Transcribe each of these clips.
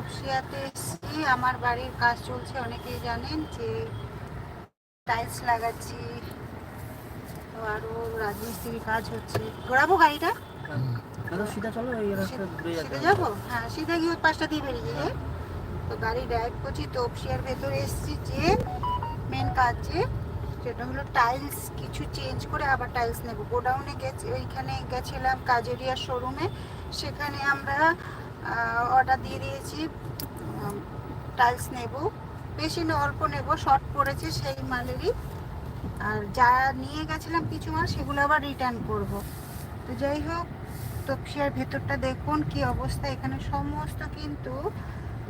তপসিয়াতে এসেছি আমার বাড়ির কাজ চলছে অনেকেই জানেন যে টাইলস লাগাচ্ছি তো আরও রাজমিস্ত্রির কাজ হচ্ছে। ঘোরাবো গাড়িটা? সিধা চলো সিধা যাব? হ্যাঁ সিধা গিয়ে ওই দিয়ে বেরিয়ে যাই তো গাড়ি ড্রাইভ করছি ভেতরে এসেছি যে মেন কাজ যে সেটা হলো টাইলস কিছু চেঞ্জ করে আবার টাইলস নেব। গোডাউনে গেছি ওইখানে গেছিলাম কাজেরিয়া শোরুমে সেখানে আমরা অর্ডার দিয়ে দিয়েছি। টাইলস নেব। বেশি না, অল্প নেব। শর্ট পড়েছে সেই মালেরই। আর যা নিয়ে গেছিলাম কিছু মাল, সেগুলো আবার রিটার্ন করব। তো যাই হোক, তপসিয়ার ভেতরটা দেখুন কি অবস্থা। এখানে সমস্ত কিন্তু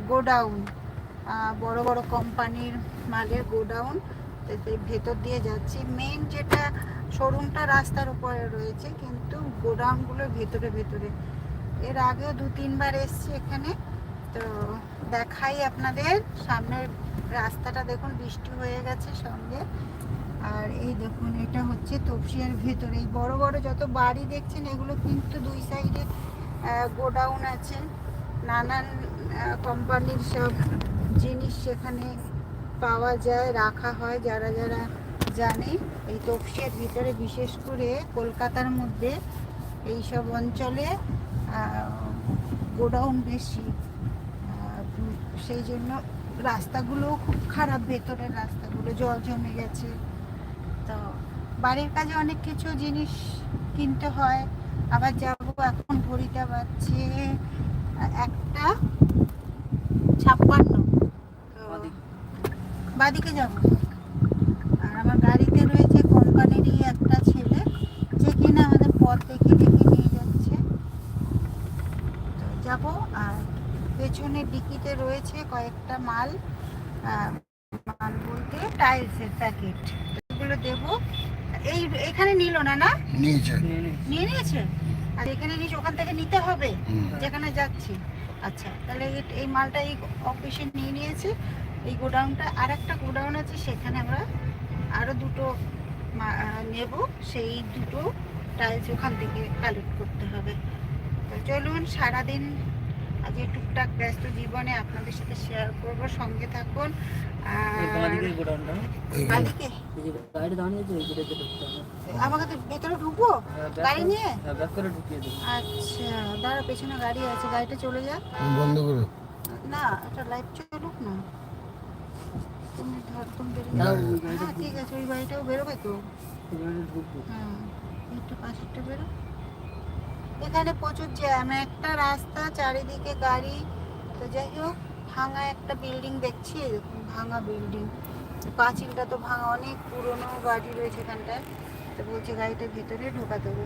গোডাউন। বড় বড় কোম্পানির মালের গোডাউন। ভেতর দিয়ে যাচ্ছি। মেন যেটা শোরুমটা রাস্তার উপরে রয়েছে, কিন্তু গোডাউনগুলো ভেতরে ভেতরে। এর আগেও দু তিনবার এসছি এখানে। তো দেখাই আপনাদের। সামনের রাস্তাটা দেখুন, বৃষ্টি হয়ে গেছে সঙ্গে। আর এই দেখুন, এটা হচ্ছে তপসিয়ার ভেতরে। এই বড় বড় যত বাড়ি দেখছেন, এগুলো কিন্তু দুই সাইডে গোডাউন আছে। নানান কোম্পানির সব জিনিস সেখানে পাওয়া যায়, রাখা হয়, যারা যারা জানে। এই তপসিয়ার ভিতরে বিশেষ করে কলকাতার মধ্যে এই সব অঞ্চলে গোডাউন বেশি। সেই জন্য রাস্তাগুলোও খুব খারাপ ভেতরের রাস্তাগুলো জল জমে গেছে। তো বাড়ির কাজে অনেক কিছু জিনিস কিনতে হয়। আবার যাব এখন ঘড়িটা বাজছে একটা ছাপ্পান্ন। বাদিকে। যাব। আর আমার গাড়িতে রয়েছে কোম্পানিরই একটা ছেলে। যে কিনা আমাদের পথ দেখে দেখে নিয়ে যাচ্ছে তো যাব আর পেছনে ডিকিতে রয়েছে কয়েকটা মাল মাল বলতে টাইলসের প্যাকেট এগুলো দেবো। এই এখানে নিল না না? নিয়েছে। নিয়ে নিয়েছে। আর এখানে নিয়েছে ওখান থেকে নিতে হবে যেখানে যাচ্ছি। আচ্ছা তাহলে এই- মালটা এই অফিসে নিয়ে নিয়েছে। এই গোডাউনটা আর একটা গোডাউন আছে সেখানে আমরা আরও দুটো মা- নেব। সেই দুটো টাইলস ওখান থেকে কালেক্ট করতে হবে। চলুন সারাদিন আজকে টুকটাক ব্যস্ত জীবনে আপনাদের সাথে শেয়ার করব সঙ্গে থাকুন। আমাকে তো ভেতরে ঢুকবো? হ্যাঁ, গাড়ি নিয়ে? হ্যাঁ আচ্ছা দাঁড়া পেছনে গাড়ি আছে গাড়িটা চলে যাক তুমি বন্ধ করো। না এটা লাইট চলুক না। তুমি ধর হ্যাঁ ঠিক আছে ওই গাড়িটাও বেরোবে তো? হ্যাঁ একটু পাশেরটা বেরো। এখানে প্রচুর জ্যাম একটা রাস্তা চারিদিকে গাড়ি। তো যাই হোক ভাঙা একটা বিল্ডিং দেখছি ভাঙা বিল্ডিং পাঁচিলটা তো ভাঙা অনেক পুরনো গাড়ি রয়েছে এখানটায়। তো বলছে গাড়িটা ভিতরে ঢোকা দেবো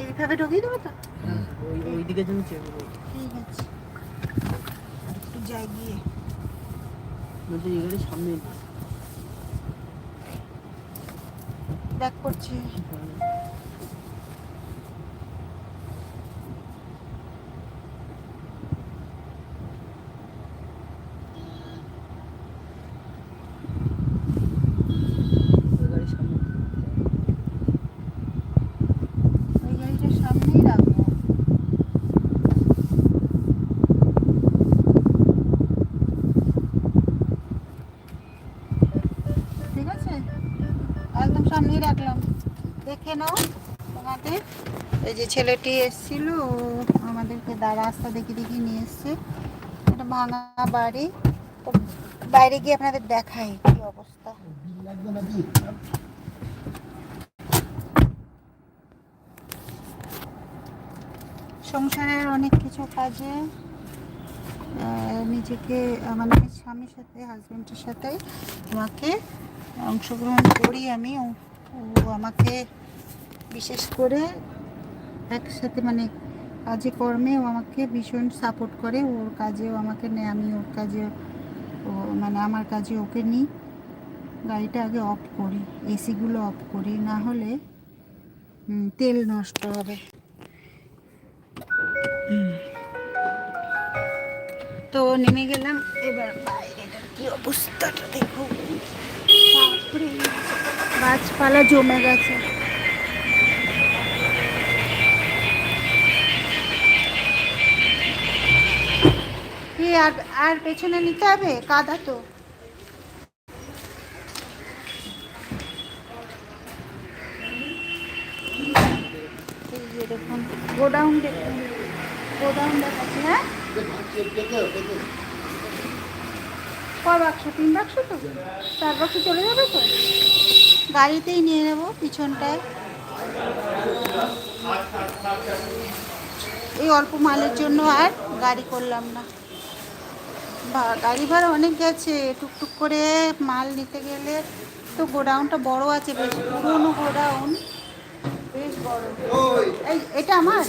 এইভাবে ঢুকিয়ে দেবো তো? হ্যাঁ ঠিক আছে। একটু যাই গিয়ে। বলছি এই সামনে। ব্যাক করছি ওই গাড়ির সামনে ওই গাড়িটার সামনেই রাখব ঠিক আছে একদম সামনেই রাখলাম। দেখে নাও তোমাদের। এই যে ছেলেটি এসেছিল আমাদেরকে দা রাস্তা দেখে দেখে নিয়ে এসছে। একটা ভাঙা বাড়ি। বাইরে গিয়ে আপনাদের দেখাই কি অবস্থা। সংসারের অনেক কিছু কাজে নিজেকে মানে স্বামীর সাথে হাজবেন্ডের সাথে আমাকে অংশগ্রহণ করি আমি। ও আমাকে বিশেষ করে একসাথে মানে কাজে কর্মে ও আমাকে ভীষণ সাপোর্ট করে। ওর কাজেও আমাকে নেয়, আমি ওর কাজে ও মানে আমার কাজে ওকে নিই। গাড়িটা আগে অফ করি এসিগুলো অফ করি, না হলে তেল নষ্ট হবে। তো নেমে গেলাম, এবার বাইরেটার কি অবস্থাটা দেখো। গাছপালা জমে গেছে। আর আর পেছনে নিতে হবে? কাদা তো। দেখুন, গোডাউন দেখুন। গোডাউন দেখাচ্ছি হ্যাঁ? কয় বাক্স? তিন বাক্স তো? চলে যাবে তো? গাড়িতেই নিয়ে নেব, পিছনটায়। এই অল্প মালের জন্য আর গাড়ি করলাম না। গাড়ি ভাড়া অনেক গেছে। টুকটুক করে মাল নিতে গেলে তো গোডাউনটা বড় আছে, বেশ পুরনো গোডাউন। বেশ বড়। এই, এটা আমার?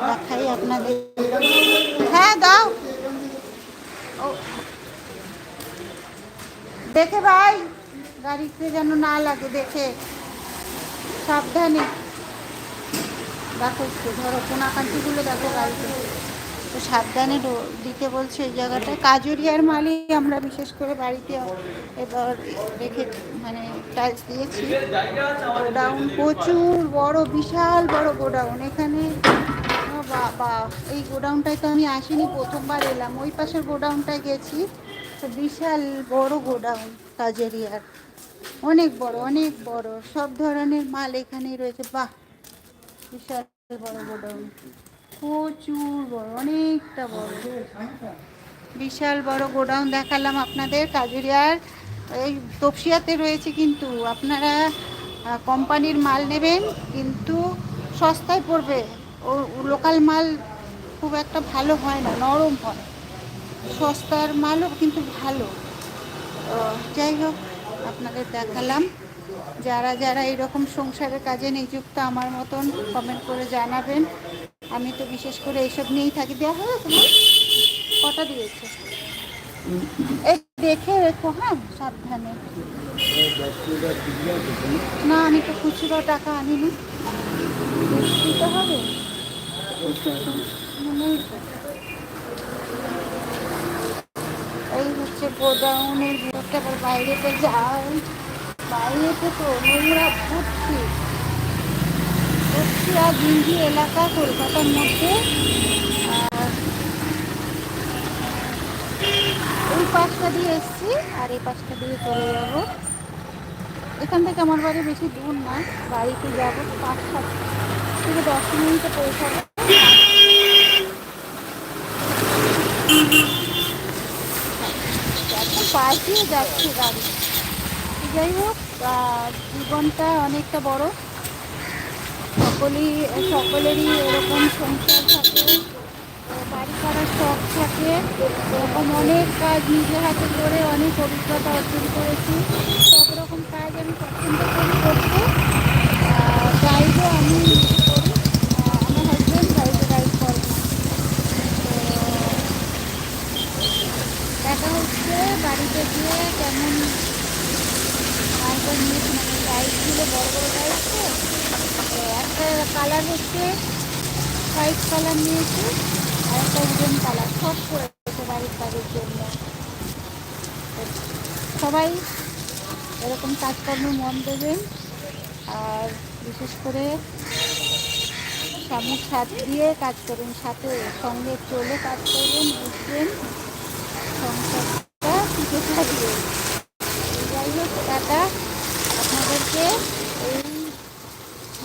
দেখাই আপনাদের হ্যাঁ দাও ও দেখে ভাই গাড়িতে যেন না লাগে দেখে সাবধানে দেখো একটু ধরো কোনাকান্তিগুলো দেখো গাড়িতে তো সাবধানে দিতে বলছে এই জায়গাটা কাজুরিয়ার মালই আমরা বিশেষ করে বাড়িতে এবার রেখে মানে টাইলস দিয়েছি। গোডাউন প্রচুর, বড়, বিশাল বড় গোডাউন। এখানে বাবা এই গোডাউনটায় তো আমি আসিনি, প্রথমবার এলাম। ওই পাশের গোডাউনটায় গেছি, তো বিশাল বড় গোডাউন কাজেরিয়ার। অনেক বড় অনেক বড়। সব ধরনের মাল এখানেই রয়েছে। বাহ! বিশাল বড় গোডাউন। প্রচুর বড়, অনেকটা বড়। বিশাল বড় গোডাউন দেখালাম আপনাদের, কাজুরিয়ার, এই তপসিয়াতে রয়েছে কিন্তু, আপনারা কোম্পানির মাল নেবেন, কিন্তু সস্তায় পড়বে। ও, লোকাল মাল খুব একটা ভালো হয় না, নরম হয়। সস্তার মালও কিন্তু ভালো। যাই হোক, আপনাদের দেখালাম। যারা যারা এরকম সংসারের কাজে নিযুক্ত, আমার মতন কমেন্ট করে জানাবেন। আমি তো বিশেষ করে এইসব নিয়েই থাকি। দেওয়া হবে তোমার? কটা দিয়েছে? দেখে রেখো হ্যাঁ সাবধানে। না, আমি তো খুচরো টাকা আনিনি। দিতে হবে। তো। এই হচ্ছে গোডাউনের আবার বাইরেতে যাই বাইরেতে তো নোংরা ভর্তি। আর গিঞ্জি এলাকা কলকাতার মধ্যে। আর ওই পাশটা দিয়ে এসছি, আর এই পাশটা দিয়ে চলে যাব। এখান থেকে আমার বাড়ি বেশি দূর না, বাড়িতে যাব পাঁচ সাত থেকে দশ মিনিটে পৌঁছাবো। পাশ দিয়ে যাচ্ছে গাড়ি। যাই হোক জীবনটা অনেকটা বড়। সকলেই, সকলেরই এরকম সংসার থাকে, বাড়ি করার শখ থাকে। এরকম অনেক কাজ নিজে হাতে করে, অনেক অভিজ্ঞতা অর্জন করেছি। সব রকম কাজ আমি পছন্দ করি করতে গাইডও আমি করি। আমার হাজব্যান্ড গাইডে গাইড করে। দেখা হচ্ছে বাড়িতে গিয়ে কেমন মালটা নিয়েছি মানে লাইটগুলো বড় বড় লাইট তো একটা কালার হচ্ছে হোয়াইট কালার নিয়েছি আর একটা উডেন কালার, সব করেছে বাড়ির কাজের জন্য। সবাই এরকম কাজকর্মে মন দেবেন। আর বিশেষ করে স্বামীর সাথ দিয়ে কাজ করুন, সাথে সঙ্গে চলে কাজ করবেন, বুঝবেন সংসারটা টিকে থাকবে যাই হোক টাটা আপনাদেরকে এই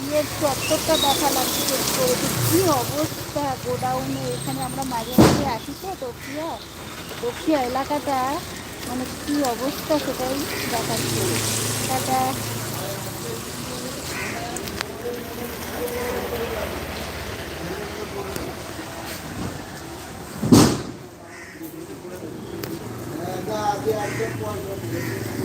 ইয়ের চত্বরটা দেখা লাগছে। করে কী অবস্থা? গোডাউনে এখানে আমরা মাঝে মাঝে আসি তো, দক্ষিয়া। দক্ষিয়া এলাকাটা মানে কী অবস্থা সেটাই দেখাচ্ছে। টাটা পর